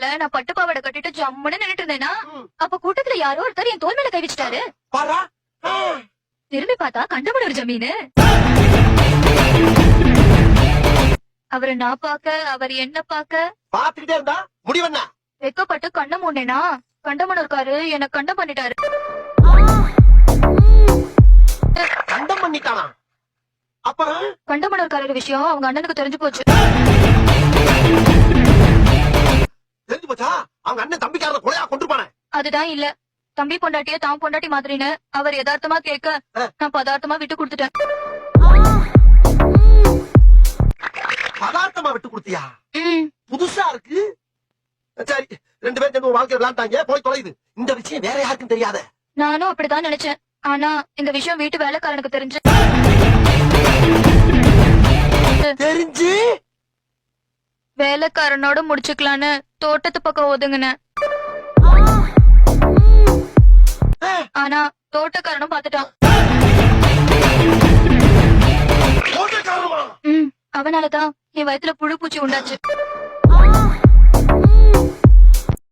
திருவிழால நான் பட்டு பாவாடை கட்டிட்டு ஜம்முன்னு நின்னுட்டு இருந்தேனா. அப்ப கூட்டத்துல யாரோ ஒருத்தர் என் தோல் மேல கை வச்சுட்டாரு. திரும்பி பார்த்தா கண்டமனூர் ஜமீனு. அவரை நான் பாக்க அவர் என்ன பாக்க பாத்துக்கிட்டே இருந்தா? வெக்கப்பட்டு கண்ண மூடனேனா கண்டமனூர்காரு என்ன கண்டம் பண்ணிட்டாரு. கண்டம் பண்ணிட்டானா? அப்புறம்? கண்டமனூர்காரர் விஷயம் அவங்க அண்ணனுக்கு தெரிஞ்சு போச்சு. அதுதான் இல்ல. தம்பி பொண்டாட்டிய தான் பொண்டாட்டி மாதிரின்னு அவர் யதார்த்தமா கேட்க. நான் பதார்த்தமா விட்டு கொடுத்துட்டேன். பதார்த்தமா விட்டு கொடுத்தியா? புதுசா இருக்கு. சரி ரெண்டு பேரும் சேர்ந்து வாழ்க்கைய விளையாண்டாங்க. போய் தொலையுது இந்த விஷயம் வேற யாருக்கும் தெரியாத. நானும் அப்படிதான் நினைச்சேன். ஆனா இந்த விஷயம் வீட்டு வேலைக்காரனுக்கு தெரிஞ்சு. தெரிஞ்சு? வேலைக்காரனோட முடிச்சுக்கலான்னு தோட்டத்து பக்கம் ஒதுங்கினேன். ஆனா தோட்டக்காரனும் பாத்துட்டான் அவனாலதான் என் வயித்துல புழு பூச்சி உண்டாச்சு.